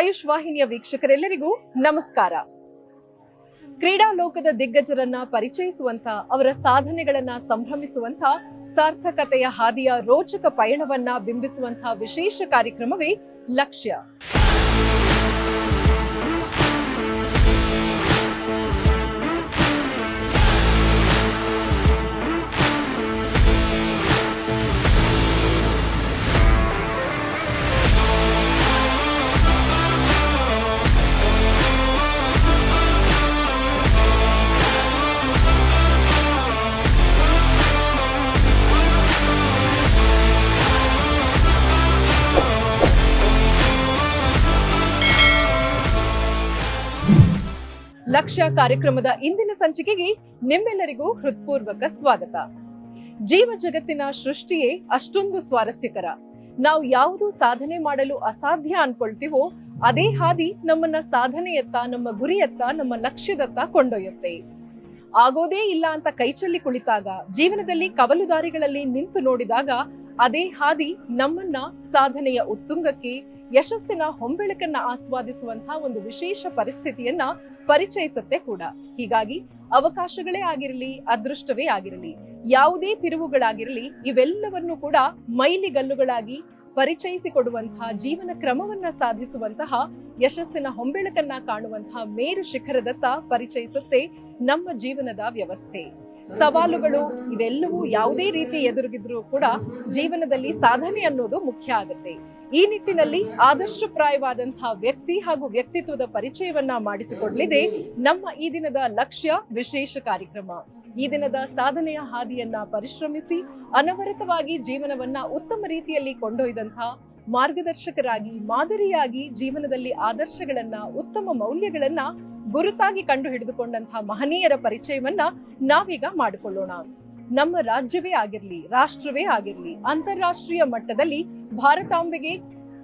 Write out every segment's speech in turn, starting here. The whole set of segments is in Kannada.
ಆಯುಷ್ ವಾಹಿನಿಯ ವೀಕ್ಷಕರೆಲ್ಲರಿಗೂ ನಮಸ್ಕಾರ. ಕ್ರೀಡಾ ಲೋಕದ ದಿಗ್ಗಜರನ್ನ ಪರಿಚಯಿಸುವಂತ ಅವರ ಸಾಧನೆಗಳನ್ನ ಸಂಭ್ರಮಿಸುವಂತ ಸಾರ್ಥಕತೆಯ ಹಾದಿಯ ರೋಚಕ ಪಯಣವನ್ನ ಬಿಂಬಿಸುವಂತಹ ವಿಶೇಷ ಕಾರ್ಯಕ್ರಮವೇ ಲಕ್ಷ್ಯ. ಲಕ್ಷ್ಯ ಕಾರ್ಯಕ್ರಮದ ಇಂದಿನ ಸಂಚಿಕೆಗೆ ನಿಮ್ಮೆಲ್ಲರಿಗೂ ಹೃತ್ಪೂರ್ವಕ ಸ್ವಾಗತ. ಜೀವ ಜಗತ್ತಿನ ಸೃಷ್ಟಿಯೇ ಅಷ್ಟೊಂದು ಸ್ವಾರಸ್ಯಕರ. ನಾವು ಯಾವುದು ಸಾಧನೆ ಮಾಡಲು ಅಸಾಧ್ಯ ಅನ್ಕೊಳ್ತೀವೋ ಅದೇ ಹಾದಿ ನಮ್ಮನ್ನ ಸಾಧನೆಯತ್ತ, ನಮ್ಮ ಗುರಿಯತ್ತ, ನಮ್ಮ ಲಕ್ಷ್ಯದತ್ತ ಕೊಂಡೊಯ್ಯುತ್ತೆ. ಆಗೋದೇ ಇಲ್ಲ ಅಂತ ಕೈಚಲ್ಲಿ ಕುಳಿತಾಗ, ಜೀವನದಲ್ಲಿ ಕವಲುದಾರಿಗಳಲ್ಲಿ ನಿಂತು ನೋಡಿದಾಗ ಅದೇ ಹಾದಿ ನಮ್ಮನ್ನ ಸಾಧನೆಯ ಉತ್ತುಂಗಕ್ಕೆ, ಯಶಸ್ಸಿನ ಹೊಂಬೆಳಕನ್ನ ಆಸ್ವಾದಿಸುವಂತಹ ಒಂದು ವಿಶೇಷ ಪರಿಸ್ಥಿತಿಯನ್ನ ಪರಿಚಯಿಸುತ್ತೆ ಕೂಡ. ಹೀಗಾಗಿ ಅವಕಾಶಗಳೇ ಆಗಿರಲಿ, ಅದೃಷ್ಟವೇ ಆಗಿರಲಿ, ಯಾವುದೇ ತಿರುವುಗಳಾಗಿರಲಿ, ಇವೆಲ್ಲವನ್ನು ಕೂಡ ಮೈಲಿಗಲ್ಲುಗಳಾಗಿ ಪರಿಚಯಿಸಿಕೊಡುವಂತಹ, ಜೀವನ ಕ್ರಮವನ್ನ ಸಾಧಿಸುವಂತಹ, ಯಶಸ್ಸಿನ ಹೊಂಬೆಳಕನ್ನ ಕಾಣುವಂತಹ ಮೇರು ಶಿಖರದತ್ತ ಪರಿಚಯಿಸುತ್ತೆ ನಮ್ಮ ಜೀವನದ ವ್ಯವಸ್ಥೆ. ಸವಾಲುಗಳು ಇವೆಲ್ಲವೂ ಯಾವುದೇ ರೀತಿ ಎದುರುಗಿದ್ರೂ ಕೂಡ ಜೀವನದಲ್ಲಿ ಸಾಧನೆ ಅನ್ನೋದು ಮುಖ್ಯ ಆಗುತ್ತೆ. ಈ ನಿಟ್ಟಿನಲ್ಲಿ ಆದರ್ಶಪ್ರಾಯವಾದಂತಹ ವ್ಯಕ್ತಿ ಹಾಗೂ ವ್ಯಕ್ತಿತ್ವದ ಪರಿಚಯವನ್ನ ಮಾಡಿಸಿಕೊಡಲಿದೆ ನಮ್ಮ ಈ ದಿನದ ಲಕ್ಷ್ಯ ವಿಶೇಷ ಕಾರ್ಯಕ್ರಮ. ಈ ದಿನದ ಸಾಧನೆಯ ಹಾದಿಯನ್ನ ಪರಿಶ್ರಮಿಸಿ ಅನವರತವಾಗಿ ಜೀವನವನ್ನ ಉತ್ತಮ ರೀತಿಯಲ್ಲಿ ಕೊಂಡೊಯ್ದಂತಹ ಮಾರ್ಗದರ್ಶಕರಾಗಿ ಮಾದರಿಯಾಗಿ ಜೀವನದಲ್ಲಿ ಆದರ್ಶಗಳನ್ನ, ಉತ್ತಮ ಮೌಲ್ಯಗಳನ್ನ ಗುರುತಾಗಿ ಕಂಡು ಹಿಡಿದುಕೊಂಡಂತಹ ಮಹನೀಯರ ಪರಿಚಯವನ್ನ ನಾವೀಗ ಮಾಡಿಕೊಳ್ಳೋಣ. ನಮ್ಮ ರಾಜ್ಯವೇ ಆಗಿರ್ಲಿ, ರಾಷ್ಟ್ರವೇ ಆಗಿರ್ಲಿ, ಅಂತಾರಾಷ್ಟ್ರೀಯ ಮಟ್ಟದಲ್ಲಿ ಭಾರತಾಂಬೆಗೆ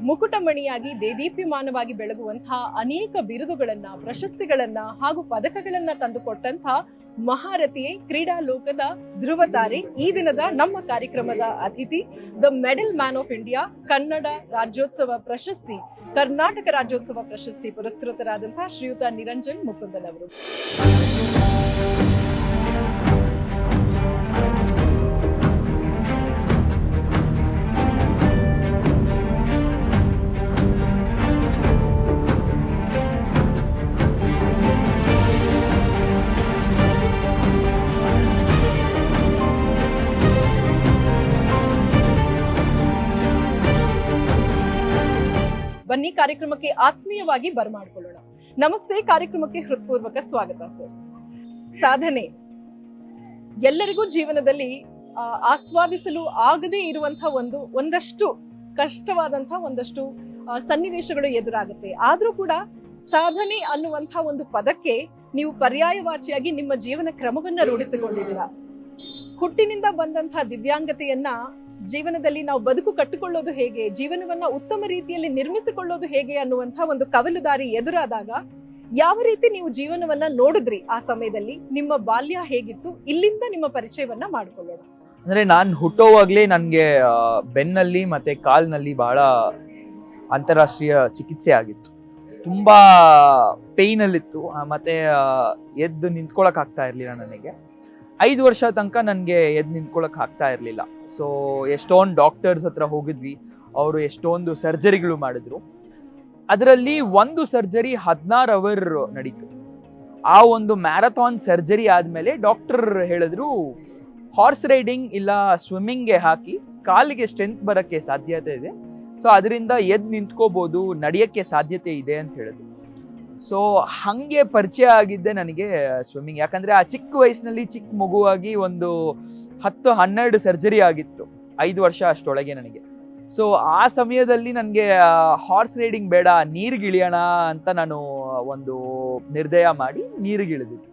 ಮುಕುಟಮಣಿಯಾಗಿ ದೇದೀಪ್ಯಮಾನವಾಗಿ ಬೆಳಗುವಂತಹ ಅನೇಕ ಬಿರುದುಗಳನ್ನ, ಪ್ರಶಸ್ತಿಗಳನ್ನ ಹಾಗೂ ಪದಕಗಳನ್ನ ತಂದುಕೊಟ್ಟಂತಹ ಮಹಾರಥಿಯೇ ಕ್ರೀಡಾ ಲೋಕದ ಧ್ರುವತಾರೆ ಈ ದಿನದ ನಮ್ಮ ಕಾರ್ಯಕ್ರಮದ ಅತಿಥಿ, the medal man of India, Kannada Rajyotsava ಪ್ರಶಸ್ತಿ, ಕರ್ನಾಟಕ ರಾಜ್ಯೋತ್ಸವ ಪ್ರಶಸ್ತಿ ಪುರಸ್ಕೃತರಾದಂತಹ ಶ್ರೀಯುತ ನಿರಂಜನ್ ಮುಕುಂದನ್ ಅವರು. ಕಾರ್ಯಕ್ರಮಕ್ಕೆ ಆತ್ಮೀಯವಾಗಿ ಬರಮಾಡಿಕೊಳ್ಳೋಣ. ನಮಸ್ತೆ, ಕಾರ್ಯಕ್ರಮಕ್ಕೆ ಹೃತ್ಪೂರ್ವಕ ಸ್ವಾಗತ, ಸರ್. ಸಾಧನೆ. ಎಲ್ಲರಿಗೂ ಜೀವನದಲ್ಲಿ ಆಸ್ವಾದಿಸಲು ಆಗದೇ ಇರುವಂತಹ ಒಂದು, ಒಂದಷ್ಟು ಕಷ್ಟವಾದಂತಹ ಒಂದಷ್ಟು ಸನ್ನಿವೇಶಗಳು ಎದುರಾಗುತ್ತೆ. ಆದ್ರೂ ಕೂಡ ಸಾಧನೆ ಅನ್ನುವಂಥ ಒಂದು ಪದಕ್ಕೆ ನೀವು ಪರ್ಯಾಯವಾಚಿಯಾಗಿ ನಿಮ್ಮ ಜೀವನ ಕ್ರಮವನ್ನ ರೂಢಿಸಿಕೊಂಡಿದ್ದೀರಾ. ಹುಟ್ಟಿನಿಂದ ಬಂದಂತಹ ದಿವ್ಯಾಂಗತೆಯನ್ನ ಜೀವನದಲ್ಲಿ ನಾವು ಬದುಕು ಕಟ್ಟಿಕೊಳ್ಳೋದು ಹೇಗೆ, ಜೀವನವನ್ನ ಉತ್ತಮ ರೀತಿಯಲ್ಲಿ ನಿರ್ಮಿಸಿಕೊಳ್ಳೋದು ಹೇಗೆ ಅನ್ನುವಂತ ಒಂದು ಕವಲುದಾರಿ ಎದುರಾದಾಗ ಯಾವ ರೀತಿ ನೀವು ಜೀವನವನ್ನ ನೋಡಿದ್ರಿ ಆ ಸಮಯದಲ್ಲಿ? ನಿಮ್ಮ ಬಾಲ್ಯ ಹೇಗಿತ್ತು? ಇಲ್ಲಿಂದ ನಿಮ್ಮ ಪರಿಚಯವನ್ನ ಮಾಡಿಕೊಳ್ಳೋಣ. ಅಂದ್ರೆ ನಾನು ಹುಟ್ಟೋವಾಗ್ಲೇ ನನಗೆ ಬೆನ್ನಲ್ಲಿ ಮತ್ತೆ ಕಾಲ್ನಲ್ಲಿ ಬಹಳ ಅಂತಾರಾಷ್ಟ್ರೀಯ ಚಿಕಿತ್ಸೆ ಆಗಿತ್ತು. ತುಂಬಾ ಪೇಯ್ನಲ್ಲಿತ್ತು ಮತ್ತೆ ಎದ್ದು ನಿಂತ್ಕೊಳಕ್ ಆಗ್ತಾ ಇರ್ಲಿಲ್ಲ ನನಗೆ. ಐದು ವರ್ಷ ತನಕ ನನಗೆ ಎದ್ದು ನಿಂತ್ಕೊಳ್ಳೋಕೆ ಆಗ್ತಾ ಇರಲಿಲ್ಲ. ಸೊ ಎಷ್ಟೊಂದು ಡಾಕ್ಟರ್ಸ್ ಹತ್ರ ಹೋಗಿದ್ವಿ. ಅವರು ಎಷ್ಟೊಂದು ಸರ್ಜರಿಗಳು ಮಾಡಿದ್ರು. ಅದರಲ್ಲಿ ಒಂದು ಸರ್ಜರಿ ಹದಿನಾರು ಅವರ್ ನಡೀತು. ಆ ಒಂದು ಮ್ಯಾರಥಾನ್ ಸರ್ಜರಿ ಆದಮೇಲೆ ಡಾಕ್ಟರ್ ಹೇಳಿದ್ರು ಹಾರ್ಸ್ ರೈಡಿಂಗ್ ಇಲ್ಲ ಸ್ವಿಮ್ಮಿಂಗ್ಗೆ ಹಾಕಿ ಕಾಲಿಗೆ ಸ್ಟ್ರೆಂತ್ ಬರೋಕ್ಕೆ ಸಾಧ್ಯತೆ ಇದೆ. ಸೊ ಅದರಿಂದ ಎದ್ದು ನಿಂತ್ಕೋಬೋದು, ನಡೆಯೋಕ್ಕೆ ಸಾಧ್ಯತೆ ಇದೆ ಅಂತ ಹೇಳಿದ್ರು. ಸೊ ಹಾಗೆ ಪರಿಚಯ ಆಗಿದ್ದೆ ನನಗೆ ಸ್ವಿಮ್ಮಿಂಗ್ ಯಾಕಂದರೆ ಆ ಚಿಕ್ಕ ವಯಸ್ಸಿನಲ್ಲಿ ಚಿಕ್ಕ ಮಗುವಾಗಿ ಒಂದು ಹತ್ತು ಹನ್ನೆರಡು ಸರ್ಜರಿ ಆಗಿತ್ತು. ಐದು ವರ್ಷ ಅಷ್ಟೊಳಗೆ ನನಗೆ. ಸೊ ಆ ಸಮಯದಲ್ಲಿ ನನಗೆ ಹಾರ್ಸ್ ರೈಡಿಂಗ್ ಬೇಡ ನೀರಿಗಿಳಿಯೋಣ ಅಂತ ನಾನು ಒಂದು ನಿರ್ಣಯ ಮಾಡಿ ನೀರಿಗಿಳಿದಿದ್ದು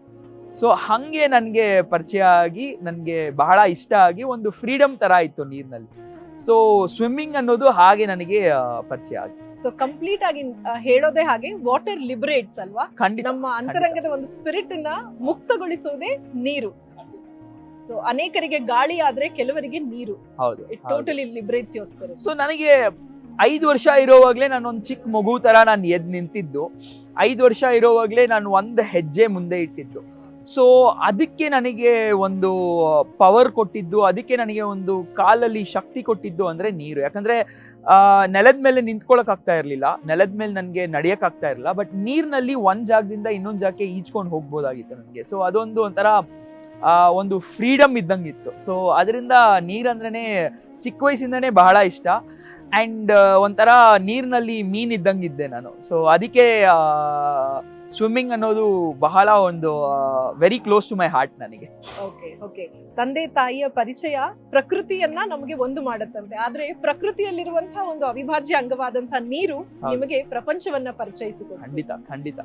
ಸೊ ಹಾಗೆ ನನಗೆ ಪರಿಚಯ ಆಗಿ, ನನಗೆ ಬಹಳ ಇಷ್ಟ ಆಗಿ ಒಂದು ಫ್ರೀಡಮ್ ಥರ ಇತ್ತು ನೀರಿನಲ್ಲಿ. ಸೊ ಸ್ವಿಮ್ಮಿಂಗ್ ಅನ್ನೋದು ಹಾಗೆ ನನಗೆ ಪರಿಚಯ ಆಗಿ ಸೊ ಕಂಪ್ಲೀಟ್ ಆಗಿ ಆ, ಹೇಳೋದೇ ಹಾಗೆ ವಾಟರ್ ಲಿಬರೇಟ್ಸ್ ಅಲ್ವಾ? ಖಂಡಿತ ನಮ್ಮ ಅಂತರಂಗದ ಒಂದು ಸ್ಪಿರಿಟ್ನ ಮುಕ್ತಗೊಳಿಸೋದೇ ನೀರು. ಸೊ ಅನೇಕರಿಗೆ ಗಾಳಿ ಆದ್ರೆ ಕೆಲವರಿಗೆ ನೀರು. ಹೌದು ಇಟ್ ಟೋಟಲಿ ಲಿಬರೇಟ್ಸ್ ಯೋಸ್ಕರ ಸೊ ನನಗೆ ಐದು ವರ್ಷ ಇರೋವಾಗಲೇ ನಾನು ಒಂದು ಚಿಕ್ಕ ಮಗು ತರ ನಾನು ಎದ್ದು ನಿಂತಿದ್ದು. ಐದು ವರ್ಷ ಇರೋವಾಗ್ಲೇ ನಾನು ಒಂದು ಹೆಜ್ಜೆ ಮುಂದೆ ಇಟ್ಟಿದ್ದು. ಸೊ ಅದಕ್ಕೆ ನನಗೆ ಒಂದು ಪವರ್ ಕೊಟ್ಟಿದ್ದು, ಅದಕ್ಕೆ ನನಗೆ ಒಂದು ಕಾಲಲ್ಲಿ ಶಕ್ತಿ ಕೊಟ್ಟಿದ್ದು ಅಂದರೆ ನೀರು. ಯಾಕಂದರೆ ನೆಲದ ಮೇಲೆ ನಿಂತ್ಕೊಳ್ಳೋಕ್ಕಾಗ್ತಾ ಇರಲಿಲ್ಲ. ನೆಲದ ಮೇಲೆ ನನಗೆ ನಡೆಯೋಕ್ಕಾಗ್ತಾ ಇರಲಿಲ್ಲ. ಬಟ್ ನೀರಿನಲ್ಲಿ ಒಂದು ಜಾಗದಿಂದ ಇನ್ನೊಂದು ಜಾಗಕ್ಕೆ ಈಜ್ಕೊಂಡು ಹೋಗ್ಬೋದಾಗಿತ್ತು ನನಗೆ. ಸೊ ಅದೊಂದು ಒಂಥರ ಒಂದು ಫ್ರೀಡಮ್ ಇದ್ದಂಗಿತ್ತು. ಸೊ ಅದರಿಂದ ನೀರಂದ್ರೇ ಚಿಕ್ಕ ವಯಸ್ಸಿಂದನೇ ಬಹಳ ಇಷ್ಟ. ಆ್ಯಂಡ್ ಒಂಥರ ನೀರಿನಲ್ಲಿ ಮೀನ್ ಇದ್ದಂಗಿದ್ದೆ ನಾನು. ಸೊ ಅದಕ್ಕೆ ಸ್ವಿಮ್ಮಿಂಗ್ ಅನ್ನೋದು ಬಹಳ ಒಂದು very close to my heart ನನಗೆ. ಓಕೆ ಓಕೆ ತಂದೆ ತಾಯಿಯ ಪರಿಚಯ ಪ್ರಕೃತಿಯನ್ನ ನಮಗೆ ಒಂದು ಮಾಡತ್ತಂತೆ. ಆದ್ರೆ ಪ್ರಕೃತಿಯಲ್ಲಿರುವಂತಹ ಒಂದು ಅವಿಭಾಜ್ಯ ಅಂಗವಾದಂತಹ ನೀರು ನಿಮಗೆ ಪ್ರಪಂಚವನ್ನ ಪರಿಚಯಿಸಿತು ಖಂಡಿತ ಖಂಡಿತ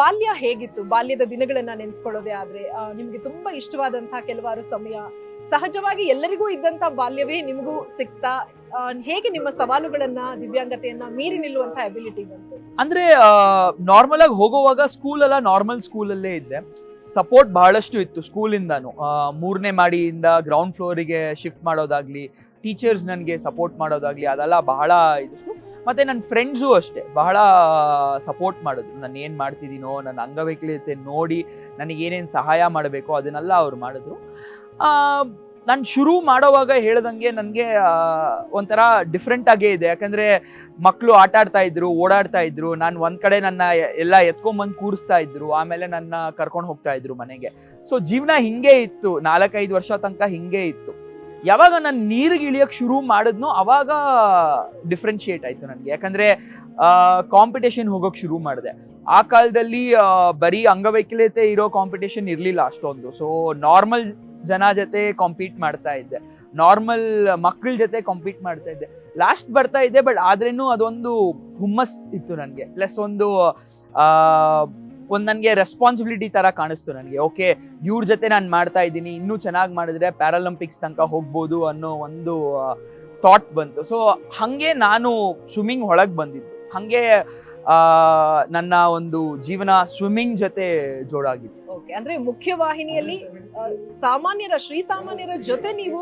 ಬಾಲ್ಯ ಹೇಗಿತ್ತು? ಬಾಲ್ಯದ ದಿನಗಳನ್ನ ನೆನೆಸ್ಕೊಳ್ಳೋದೇ ಆದ್ರೆ ನಿಮ್ಗೆ ತುಂಬಾ ಇಷ್ಟವಾದಂತಹ ಕೆಲವಾರು ಸಮಯ. ಸಹಜವಾಗಿ ಎಲ್ಲರಿಗೂ ಇದ್ದಂತ ಬಾಲ್ಯವೇ ನಿಮಗೂ ಸಿಕ್ತಾ ಹೇಗೆ ನಿಮ್ಮ ಸವಾಲುಗಳನ್ನ, ದಿವ್ಯಾಂಗತೆಯನ್ನ ಮೀರಿ ನಿಲ್ಲುವಂತಹ ಅಬಿಲಿಟಿ ಬಂತು? ಅಂದ್ರೆ ನಾರ್ಮಲ್ ಆಗಿ ಹೋಗುವಾಗ ಸ್ಕೂಲ್ ಎಲ್ಲ ನಾರ್ಮಲ್ ಸ್ಕೂಲ್ ಅಲ್ಲೇ ಇದ್ದೆ. ಸಪೋರ್ಟ್ ಬಹಳಷ್ಟು ಇತ್ತು ಸ್ಕೂಲಿಂದಾನು ಮೂರನೇ ಮಾಡಿಯಿಂದ ಗ್ರೌಂಡ್ ಫ್ಲೋರಿಗೆ ಶಿಫ್ಟ್ ಮಾಡೋದಾಗ್ಲಿ ಟೀಚರ್ಸ್ ನನಗೆ ಸಪೋರ್ಟ್ ಮಾಡೋದಾಗ್ಲಿ, ಅದೆಲ್ಲ ಬಹಳ ಇದಿತ್ತು. ಮತ್ತು ನನ್ನ ಫ್ರೆಂಡ್ಸು ಅಷ್ಟೇ, ಬಹಳ ಸಪೋರ್ಟ್ ಮಾಡಿದ್ರು. ನಾನು ಏನು ಮಾಡ್ತಿದ್ದೀನೋ ನನ್ನ ಅಂಗವೈಕಲ್ಯತೆ ನೋಡಿ ನನಗೆ ಏನೇನು ಸಹಾಯ ಮಾಡಬೇಕೋ, ಅದನ್ನೆಲ್ಲ ಅವ್ರು ಮಾಡಿದ್ರು. ನಾನು ಶುರು ಮಾಡೋವಾಗ ಹೇಳ್ದಂಗೆ ನನಗೆ ಒಂಥರ ಡಿಫ್ರೆಂಟ್ ಆಗೇ ಇದೆ. ಯಾಕಂದರೆ ಮಕ್ಕಳು ಆಟ ಆಡ್ತಾ ಇದ್ರು, ಓಡಾಡ್ತಾ ಇದ್ರು, ನಾನು ಒಂದು ಕಡೆ ನನ್ನ ಎಲ್ಲ ಎತ್ಕೊಂಬಂದು ಕೂರಿಸ್ತಾ ಇದ್ರು, ಆಮೇಲೆ ನನ್ನ ಕರ್ಕೊಂಡು ಹೋಗ್ತಾ ಇದ್ರು ಮನೆಗೆ. ಸೊ ಜೀವನ ಹಿಂಗೆ ಇತ್ತು. ನಾಲ್ಕೈದು ವರ್ಷ ತನಕ ಹಿಂಗೆ ಇತ್ತು. ಯಾವಾಗ ನಾನು ನೀರಿಗೆ ಇಳಿಯೋಕ್ಕೆ ಶುರು ಮಾಡಿದ್ನೋ ಅವಾಗ ಡಿಫ್ರೆನ್ಶಿಯೇಟ್ ಆಯಿತು ನನಗೆ. ಯಾಕಂದರೆ ಕಾಂಪಿಟೇಷನ್ ಹೋಗೋಕೆ ಶುರು ಮಾಡಿದೆ. ಆ ಕಾಲದಲ್ಲಿ ಬರೀ ಅಂಗವೈಕಲ್ಯತೆ ಇರೋ ಕಾಂಪಿಟೇಷನ್ ಇರಲಿಲ್ಲ ಅಷ್ಟೊಂದು. ಸೊ ನಾರ್ಮಲ್ ಜನ ಜೊತೆ ಕಾಂಪೀಟ್ ಮಾಡ್ತಾ ಇದ್ದೆ. ನಾರ್ಮಲ್ ಮಕ್ಕಳ ಜೊತೆ ಕಾಂಪೀಟ್ ಮಾಡ್ತಾ ಇದ್ದೆ. ಲಾಸ್ಟ್ ಬರ್ತಾ ಇದ್ದೆ ಬಟ್ ಆದ್ರೇನು ಅದೊಂದು ಹುಮ್ಮಸ್ ಇತ್ತು ನನಗೆ. ಪ್ಲಸ್ ಒಂದು ಒಂದು ನನಗೆ ರೆಸ್ಪಾನ್ಸಿಬಿಲಿಟಿ ಥರ ಕಾಣಿಸ್ತು ನನಗೆ. ಓಕೆ ಇವ್ರ ಜೊತೆ ನಾನು ಮಾಡ್ತಾ ಇದ್ದೀನಿ, ಇನ್ನೂ ಚೆನ್ನಾಗಿ ಮಾಡಿದ್ರೆ ಪ್ಯಾರಾಲಂಪಿಕ್ಸ್ ತನಕ ಹೋಗ್ಬೋದು ಅನ್ನೋ ಒಂದು ಥಾಟ್ ಬಂತು. ಸೊ ಹಾಗೆ ನಾನು ಸ್ವಿಮ್ಮಿಂಗ್ ಒಳಗೆ ಬಂದಿದ್ದು. ಹಾಗೆ ನನ್ನ ಒಂದು ಜೀವನ ಸ್ವಿಮ್ಮಿಂಗ್ ಜೊತೆ ಜೋಡಾಗಿತ್ತು. ಓಕೆ ಅಂದ್ರೆ ಮುಖ್ಯವಾಹಿನಿಯಲ್ಲಿ ಶ್ರೀ ಸಾಮಾನ್ಯರ ಶ್ರೀಸಾಮಾನ್ಯರ ಜೊತೆ ನೀವು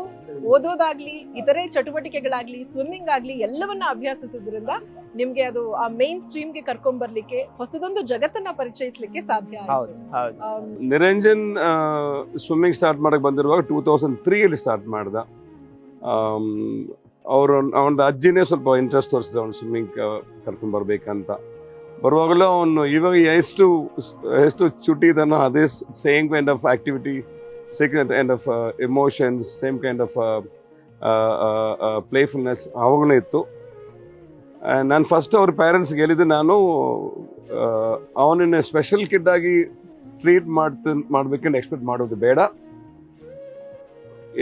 ಓದೋದಾಗ್ಲಿ ಇತರೆ ಚಟುವಟಿಕೆಗಳಾಗ್ಲಿ ಸ್ವಿಮ್ಮಿಂಗ್ ಆಗ್ಲಿ ಎಲ್ಲವನ್ನ ಅಭ್ಯಾಸಿಸೋದ್ರಿಂದ ನಿಮ್ಗೆ ಅದು ಆ ಮೇನ್ ಸ್ಟ್ರೀಮ್ಗೆ ಕರ್ಕೊಂಡ್ ಬರ್ಲಿಕ್ಕೆ ಹೊಸದೊಂದು ಜಗತ್ತನ್ನ ಪರಿಚಯಿಸಲಿಕ್ಕೆ ಸಾಧ್ಯ ಹೌದು ಹೌದು. ನಿರಂಜನ್ ಸ್ವಿಮ್ಮಿಂಗ್ ಸ್ಟಾರ್ಟ್ ಮಾಡಕ್ ಬಂದಿರುವಾಗ ಟೂ ತೌಸಂಡ್ ತ್ರೀಯಲ್ಲಿ ಸ್ಟಾರ್ಟ್ ಮಾಡ್ದ. ಅವರು ಅವನ ಅಜ್ಜಿನೇ ಸ್ವಲ್ಪ ಇಂಟ್ರೆಸ್ಟ್ ತೋರಿಸಿದ ಅವ್ನು ಸ್ವಿಮ್ಮಿಂಗ್ ಕರ್ಕೊಂಡ್ ಬರ್ಬೇಕಂತ. ಬರುವಾಗಲೂ ಅವನು ಇವಾಗ ಎಷ್ಟು ಎಷ್ಟು ಚುಟ್ಟಿ ಇದನ್ನೋ ಅದೇ same kind of activity same kind of emotions same kind of playfulness ಅವಾಗಲೂ ಇತ್ತು. ನಾನು ಫಸ್ಟ್ ಅವ್ರ ಪೇರೆಂಟ್ಸ್ಗೆ ಹೇಳಿದ್ದು ನಾನು ಅವನನ್ನ ಸ್ಪೆಷಲ್ ಕಿಡ್ ಆಗಿ ಟ್ರೀಟ್ ಮಾಡ್ತ, ಮಾಡಬೇಕಂತ ಎಕ್ಸ್ಪೆಕ್ಟ್ ಮಾಡೋದು ಬೇಡ.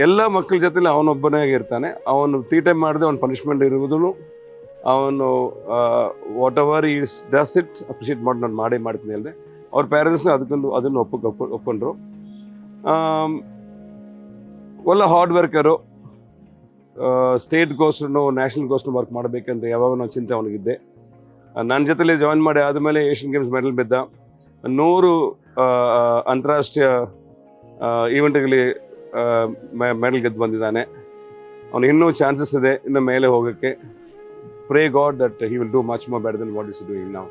ಎಲ್ಲ ಮಕ್ಕಳ ಜೊತೆಲಿ ಅವನೊಬ್ಬನೇ ಇರ್ತಾನೆ ಅವನು ತೀಟೆ ಮಾಡಿದೆ ಅವ್ನ ಪನಿಷ್ಮೆಂಟ್ ಇರುವುದನ್ನು ಅವನು whatever is does it appreciate ಮಾಡಿ ನಾನು ಮಾಡೇ ಮಾಡ್ತೀನಿ ಅಲ್ಲದೆ ಅವ್ರ ಪೇರೆಂಟ್ಸ್ನ ಅದಕ್ಕೊಂದು ಅದನ್ನು ಒಪ್ಪ ಒಪ್ಪ ಒಪ್ಕೊಂಡ್ರು. ಒಳ್ಳೆ ಹಾರ್ಡ್ ವರ್ಕರು ಸ್ಟೇಟ್ ಗೋಸ್ಟನ್ನು ನ್ಯಾಷನಲ್ ಗೋಸ್ಟು ವರ್ಕ್ ಮಾಡಬೇಕಂತ ಯಾವಾಗ ನಾನು ಚಿಂತೆ ಅವನಿಗಿದ್ದೆ. ನನ್ನ ಜೊತೆಲಿ ಜಾಯಿನ್ ಮಾಡಿ ಆದಮೇಲೆ ಏಷ್ಯನ್ ಗೇಮ್ಸ್ ಮೆಡಲ್ ಬಿದ್ದ. ನೂರು ಅಂತಾರಾಷ್ಟ್ರೀಯ ಈವೆಂಟ್ಗಳಲ್ಲಿ ಮೆಡಲ್ ಗೆದ್ದು ಬಂದಿದ್ದಾನೆ. ಅವನು ಇನ್ನೂ ಚಾನ್ಸಸ್ ಇದೆ ಇನ್ನು ಮೇಲೆ ಹೋಗೋಕ್ಕೆ. pray God that He will do much more better than what He's doing now.